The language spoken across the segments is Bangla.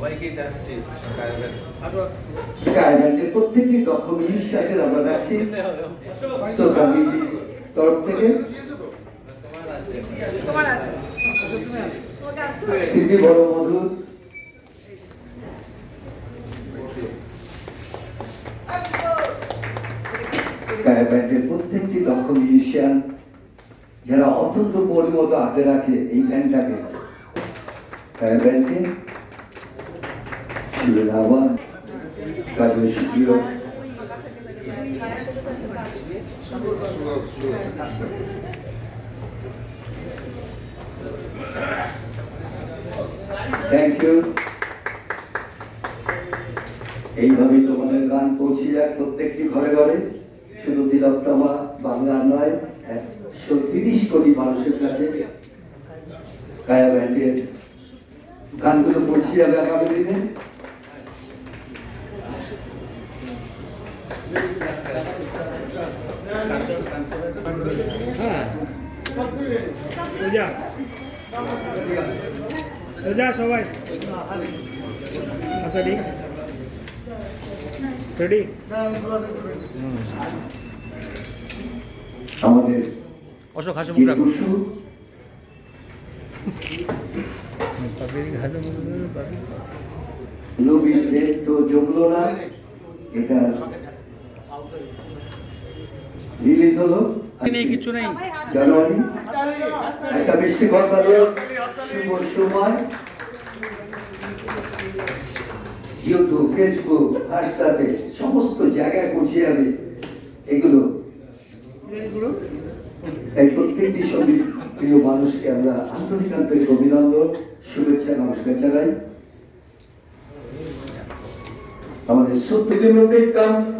সবাইকে দেখাচ্ছি কায়বের প্রত্যেকটি দক্ষ মিনিস্টারকে আমরা তরফ থেকে। স্মৃতি বড় মধুর প্রত্যেকটি দক্ষ মিউজিশিয়ান যারা অত্যন্ত পরিমতো আগে রাখে এই ব্যান্ডটাকে স্কাইব্যান্ডকে শিবনাবা কাজল সুপ্রিয় থ্যাংক ইউ এইভাবে তোমাদের গান পৌঁছে যাক প্রত্যেকটি ঘরে ঘরে। শুধু তিলোত্তমা, বাংলার নয় একশো তিরিশ কোটি মানুষের কাছে কায়া ব্যান্ডের গানগুলো পৌঁছে যাবে আগামী দিনে। সবাই আচ্ছা ঠিক রেডি আমাদের অশোক হাসি যে টুসু নবীনদের তো জমলো না এটা রিলিজ হলো। নেই কিছু নেই। জানুয়ারি। একটা বৃষ্টি কথা শুভ সময়। ইউটিউব ফেসবুক হোয়াটসঅ্যাপে সমস্ত জায়গায় পৌঁছে যাবে এগুলো। তাই প্রত্যেকটি ছবি প্রিয় মানুষকে আমরা আন্তরিক আন্তরিক অভিনন্দন শুভেচ্ছা নমস্কার জানাই। আমাদের সত্য Tim-a-tik-tam, tim-a-tik-tam,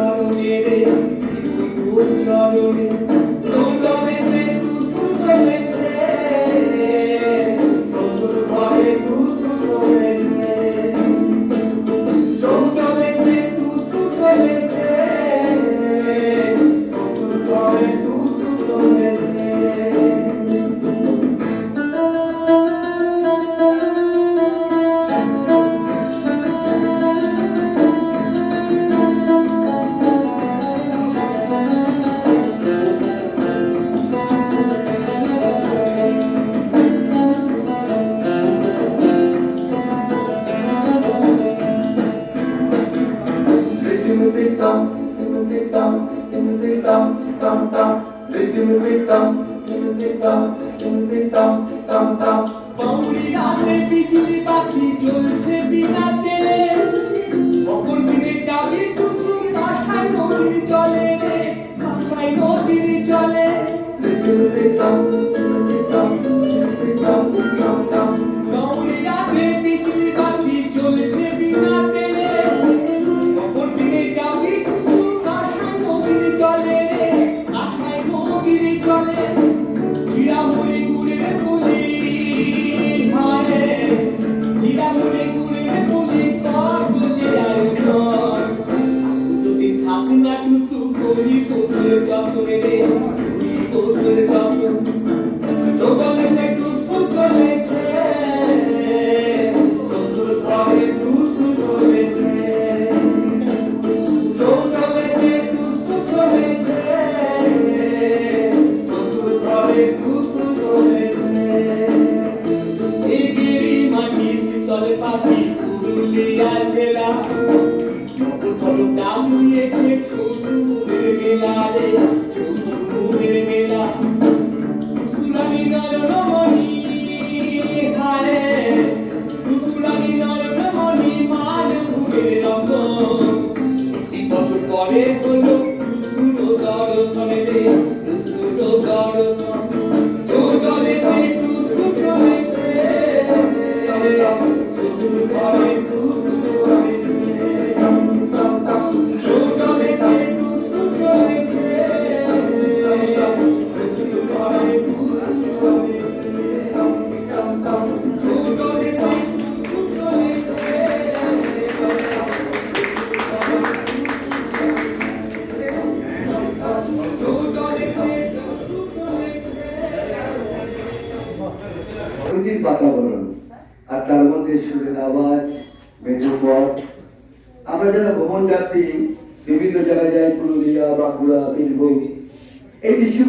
গোচরণে রে দিব নদীর জলে বাউরি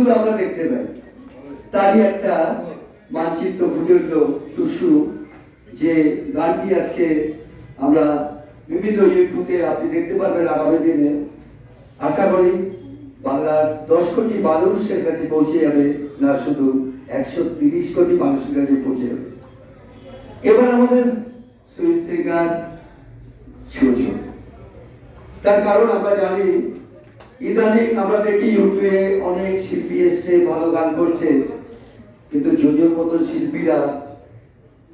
এই আমরা দেখতে পাই। তারই একটা মানচিত্র ফুটে উঠল টুসু, যে গানটি আজকে আমরা বিভিন্ন ইউটিউবে আপনি দেখতে পারবেন আগামী দিনে। আশা করি বাংলার দশ কোটি মানুষের কাছে পৌঁছে যাবে, না শুধু একশো তিরিশ কোটি মানুষের কাছে পৌঁছে যাবে। এবার আমাদের সুইট সিঙ্গার ছোট তার কারণ আমরা জানি ইদানিং আমরা দেখি ইউটিউবে অনেক শিল্পী এসছে ভালো গান করছে কিন্তু যোজোর মতো শিল্পীরা,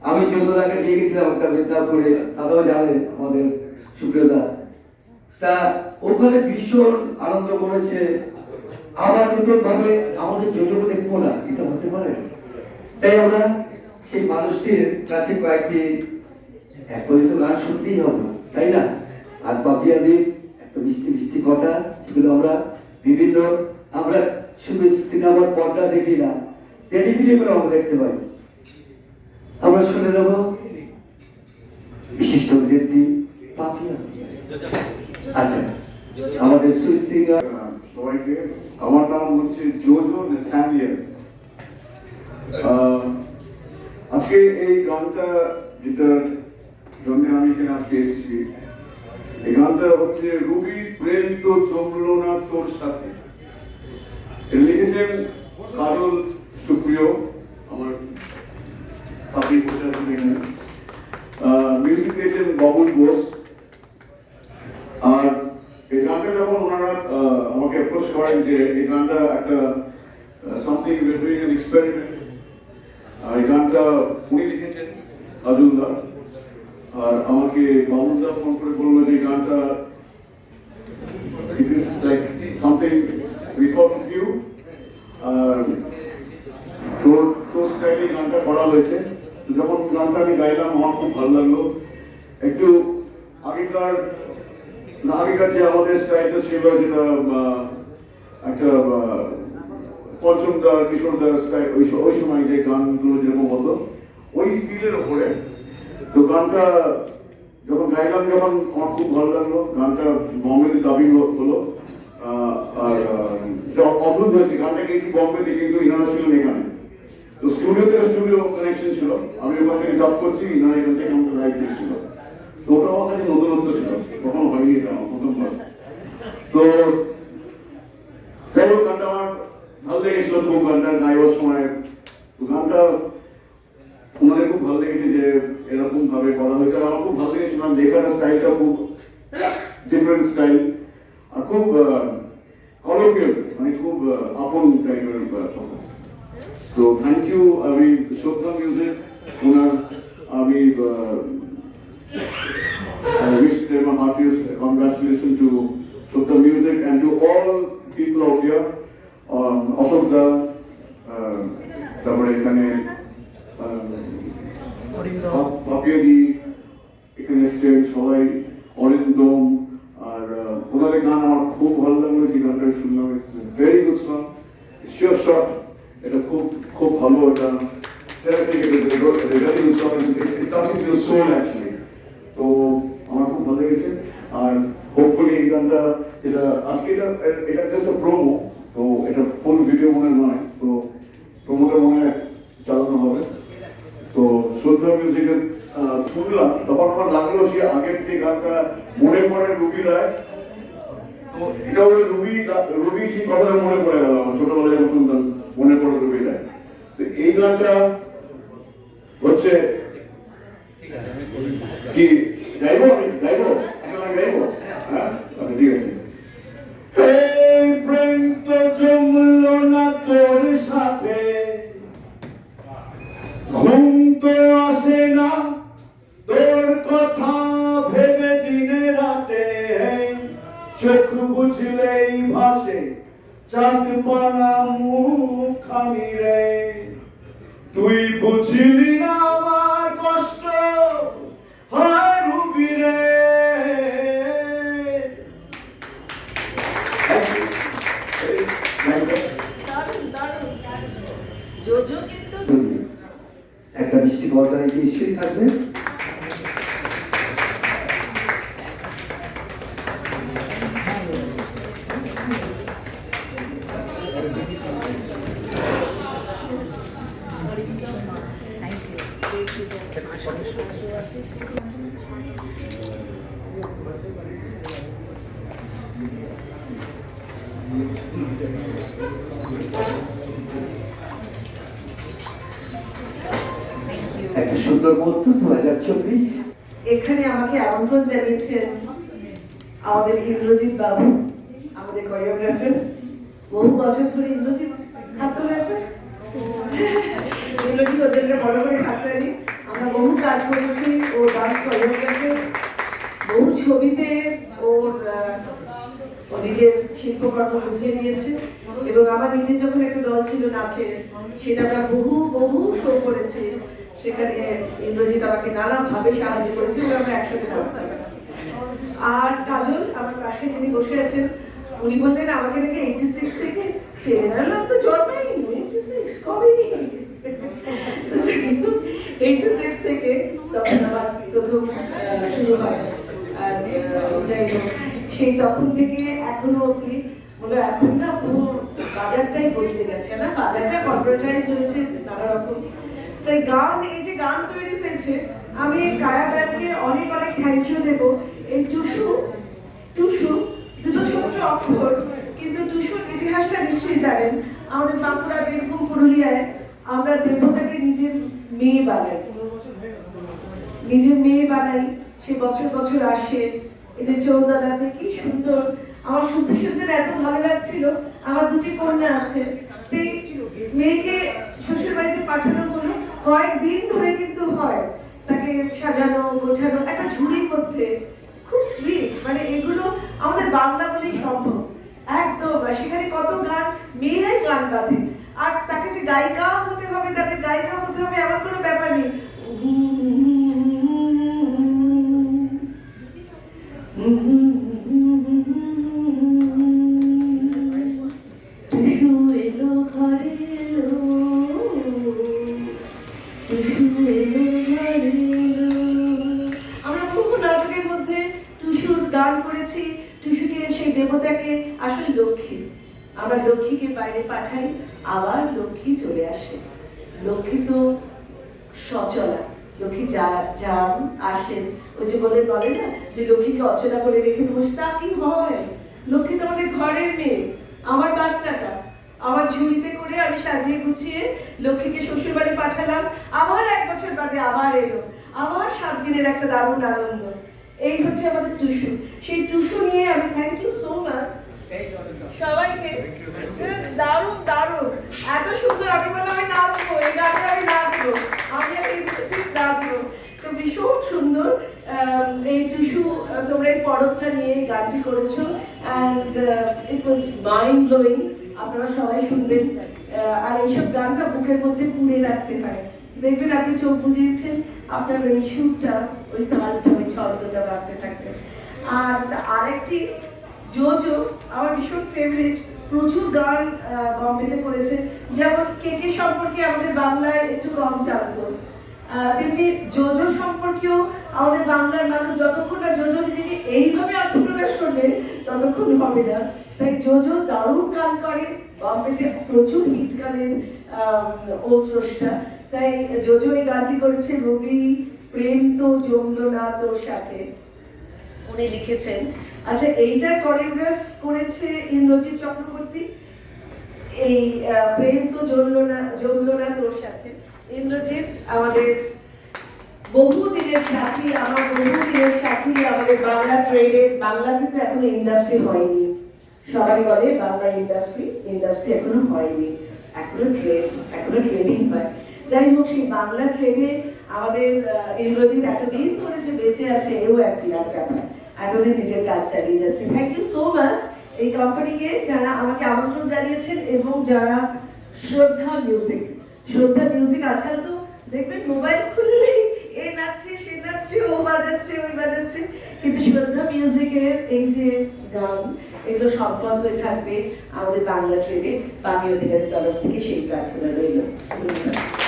আমি যোজোর আগে নিয়ে গেছিলাম একটা মেদিনীপুরে, তারাও জানে আমাদের সুপ্রিয়দা তা ওখানে ভীষণ আনন্দ করেছে। আবার নতুন ভাবে, আমাদের যোজক দেখব না, এটা হতে পারে। তাই আমরা সেই মানুষটির কাছে কয়েকটি তো গান শুনতেই হবে, তাই না? আর পাপিয়াদের একটা মিষ্টি মিষ্টি কথা। সেগুলো আমরা বিভিন্ন, আমরা শুধু সিনেমার পর্দা দেখি না টেলিফিল্মে আমরা দেখতে পাই। আমরা শুনে নেব, বিশিষ্ট পাপিয়া। আচ্ছা আমাদের সুইট সিঙ্গার সবাইকে, আমার নাম হচ্ছে জোজো আজকে এই গানটা যেটার জন্য আমি এখানে আজকে এসেছি এই গানটা হচ্ছে রুবি প্রেম তো জমলো না তোর সাথে। এটা লিখেছেন কাজল সুপ্রিয় আমার পাখি বসে আছেন এখানে। মিউজিক দিয়েছেন বাবুল বোস আর এই গানটা যখন ওনারা আহ, আমাকে অ্যাপ্রোচ করেন যে এই গানটা একটা সামথিং ডুইং অ্যান এক্সপেরিমেন্ট আর এই গানটা উনি লিখেছেন কাজুলদা আর আমাকে মামুনদা ফোন করে বলল যে গানটা it is like something we of you আর তোর তোর স্টাইলে গানটা করা হয়েছে। যখন গানটা আমি গাইলাম, আমার খুব ভালো লাগল। একটু আগেকার না আগেকার যে আমাদের স্টাইলটা ছিল, যেটা একটা পঞ্চমদার কিশোরদার স্টাইল ওই সময় যে গানগুলো যেরকম হতো, ওই ফিলের ওপরে তো গানটা যখন গাইলাম, যখন আমার খুব ভালো লাগল। গানটা বম্বেতে দাবি হলো। আর অদ্ভুত হয়েছে, গানটা গেছি বম্বেতে, কিন্তু ইনারা ছিলেন এখানে। তো স্টুডিওতে স্টুডিও কানেকশন ছিল। আমি ওখান থেকে জব করছি, ইনারা এখান থেকে আমাকে লাইভ দিচ্ছিল তো ওটা আমার কাছে নতুনত্ব ছিল। কখনো হয়নি এটা প্রথমবার তো যাই হোক, গানটা আমার ভালো লেগেছিল। খুব গানটা গাইবার সময়। তো গানটা ওনাদের খুব ভালো লেগেছে যে ভাবে করা হয়েছে আর আমার খুব ভালো লেগেছে মানে লেখার স্টাইলটা খুব ডিফারেন্ট স্টাইল আর খুব কলকিয়াল মানে খুব আহ, আপন টাইপের তো থ্যাংক ইউ আমি শ্রদ্ধা মিউজিক ওনার আমি I wish them a heartiest congratulations to Shukta Music and to all people out here. Um, Ashok Da, uh, তারপরে এখানে পাপিয়াদি এখানে এসছেন সবাই অরিন্দম আর ওনাদের গান আমার খুব ভালো লাগল, যে গানটা শুনলাম very good song sure shot এটা খুব খুব ভালো, এটা. তো আমার খুব ভালো লেগেছে, আর হোপফুলি এই গানটা যেটা আজকে এটা এটা জাস্ট প্রোমো তো এটা ফুল ভিডিও মনে নয়, তো প্রোমোটা মনে চালানো হবে তো শ্রদ্ধা মিউজিকে শুনলাম, তখন আমার লাগল সে আগের যে গানটা, মনে পড়ে রুবি রায়। তো এটা ওই রুবি রুবি সেই কথাটা মনে পড়ে গেল আমার, ছোটবেলায় যখন শুনতাম মনে পড়ে রুবি রায়। তো এই গানটা হচ্ছে কি, গাইবো আমি? গাইবো? আমি গাইবো? হ্যাঁ আচ্ছা ঠিক আছে। এই প্রেম তো জমলো না তোর সাথে, ঘুম তো আসে তোর কথা ভেবে দিনে রাতে চোখ বুঝলেই ভাসে চাঁদ পানা মুখানি রে। তুই বুঝলি না আমার কষ্ট হায় রুবি রে। একটা মিষ্টি পর্দা নিশ্চয়ই থাকবে। সুন্দর মুহূর্ত দু হাজার চব্বিশ এখানে আমাকে আমন্ত্রণ জানিয়েছেন আমাদের ইন্দ্রজিৎ বাবু আমাদের কোরিওগ্রাফার বহু বছর ধরে হাত ধরে রাখবেন? ওদেরকে বড় করে ধরেনি আমরা বহু কাজ করেছি, ও ডান্স কোরিওগ্রাফার বহু ছবিতে ওর ও নিজের শিল্পকর্ম গুছিয়ে নিয়েছে। এবং আমার নিজের যখন একটা দল ছিল নাচের সেটা আমরা বহু বহু শো করেছি। সেখানে ইন্দ্রজিৎ আমাকে নানাভাবে সাহায্য করেছে এবং আমরা একসাথে নাচতাম আর কাজল, আমার পাশে যিনি বসে আছেন উনি বললেন আমাকে নাকি এইটি সিক্স থেকে চেনেন আমি বললাম, তো জন্মাইনি এইটি সিক্স কবে এইটি সিক্স থেকে তখন আমার প্রথম শুরু হয়। আর যাই সেই তখন থেকে এখনও অব্দি বলে এখন না পুরো বাজারটাই বদলে গেছে না। বাজারটা কর্পোরেটাইজ হয়েছে নানা রকম তাই গান এই যে গান তৈরি হয়েছে আমি কায়া ব্যান্ডকে অনেক অনেক থ্যাংক ইউ দেবো। এই টুসু টুসু অক্ষর কিন্তু টুসুর ইতিহাসটা নিশ্চয়ই জানেন, আমাদের বাঁকুড়া, বীরভূম, পুরুলিয়ায় আমরা দেবতাকে নিজের মেয়ে বানাই। নিজের মেয়ে বানাই, সে বছর বছর আসে। এই যে চৌদানাতে কি সুন্দর। আমার শুনতে শুনতে এত ভালো লাগছিল। আমার দুটি কন্যা আছে। এই মেয়েকে শ্বশুর বাড়িতে পাঠানো হলো। কয়েকদিন ধরে কিন্তু হয়। তাকে সাজানো, গোছানো, একটা ঝুড়ির মধ্যে খুব সুইট মানে এগুলো আমাদের বাংলা বলেই সম্ভব একদম সেখানে কত গান মেয়েরাই গান গাঁধে আর তাকে যে গায়িকা হতে হবে তাদের গায়িকা হতে হবে এমন কোনো ব্যাপার নেই টুসু আমাদের ঘরের মেয়ে আমার বাচ্চাটা। আমার ঝুড়িতে করে আমি সাজিয়ে গুছিয়ে লক্ষ্মীকে শ্বশুর বাড়ি পাঠালাম। আবার এক বছর বাদে আবার এলো। আবার সাত দিনের একটা দারুণ আনন্দ। এই হচ্ছে আমাদের টুসু। সেই টুসু নিয়ে আমি থ্যাংক ইউ সো মাচ সবাইকে দারুণ দারুণ। এত সুন্দর আমি বললাম আমি নাচবো এই গানে আমি নাচবো। আমি নাচবো। তো ভীষণ সুন্দর এই টুসু তোমরা এই পরবটা নিয়ে গানটি করেছ and it was mind blowing আপনারা সবাই শুনবেন। আর এইসব গানটা বুকের মধ্যে পুড়ে রাখতে হয় দেখবেন আপনি চোখ বুঝিয়েছেন আপনার ওই সুরটা ওই তালটা ওই ছন্দটা বাঁচতে থাকবে। আর আরেকটি জোজো আমার ভীষণ ফেভারিট প্রচুর গান বম্বেতে করেছে। যেমন কেকে সম্পর্কে আমাদের বাংলায় একটু কম আহ, তেমনি জোজো সম্পর্কেও আমাদের বাংলার মানুষ যতক্ষণ না জোজো নিজেকে এইভাবে আত্মপ্রকাশ করবে ততক্ষণ হবে না। তাই জোজো দারুণ গান করে, বম্বেতে প্রচুর হিট গানের ও স্রষ্টা। তাই জোজো এই গানটি করেছে রবি প্রেম তো জমলো না তোর সাথে। উনি লিখেছেন আচ্ছা এইটা কোরিওগ্রাফ করেছে ইন্দ্রজিৎ চক্রবর্তী। এই প্রেম তো জমলো না জমলো না তোর সাথে। ইন্দ্রজিৎ, আমাদের বহু দিনের সাথী, আমার বহু দিনের সাথী আমাদের বাংলা ট্রেডে বাংলা কিন্তু এখনও ইন্ডাস্ট্রি হয়নি। সবাই বলে বাংলা ইন্ডাস্ট্রি ইন্ডাস্ট্রি এখনও হয়নি। এখনও ট্রেড এখনও ট্রেডিং হয়। যাই হোক, সেই বাংলা ট্রেডে আমাদের ইন্দ্রজিৎ এতদিন ধরে যে বেঁচে আছে, এও এক বিরাট ব্যাপার। এতদিন নিজের কাজ চালিয়ে যাচ্ছে। থ্যাংক ইউ সো মাচ এই কোম্পানিকে যারা আমাকে আমন্ত্রণ জানিয়েছেন এবং যারা শ্রদ্ধা মিউজিক শ্রদ্ধা মিউজিক আজকাল তো দেখবেন মোবাইল খুললেই এ নাচছে, সে নাচছে, ও বাজাচ্ছে, ওই বাজাচ্ছে। কিন্তু শ্রদ্ধা মিউজিকের এই যে গান, এগুলো সম্পদ হয়ে থাকবে আমাদের বাংলা ট্রেনে বাকি অধিকারের তরফ থেকে সেই প্রার্থনা রইল। ধন্যবাদ।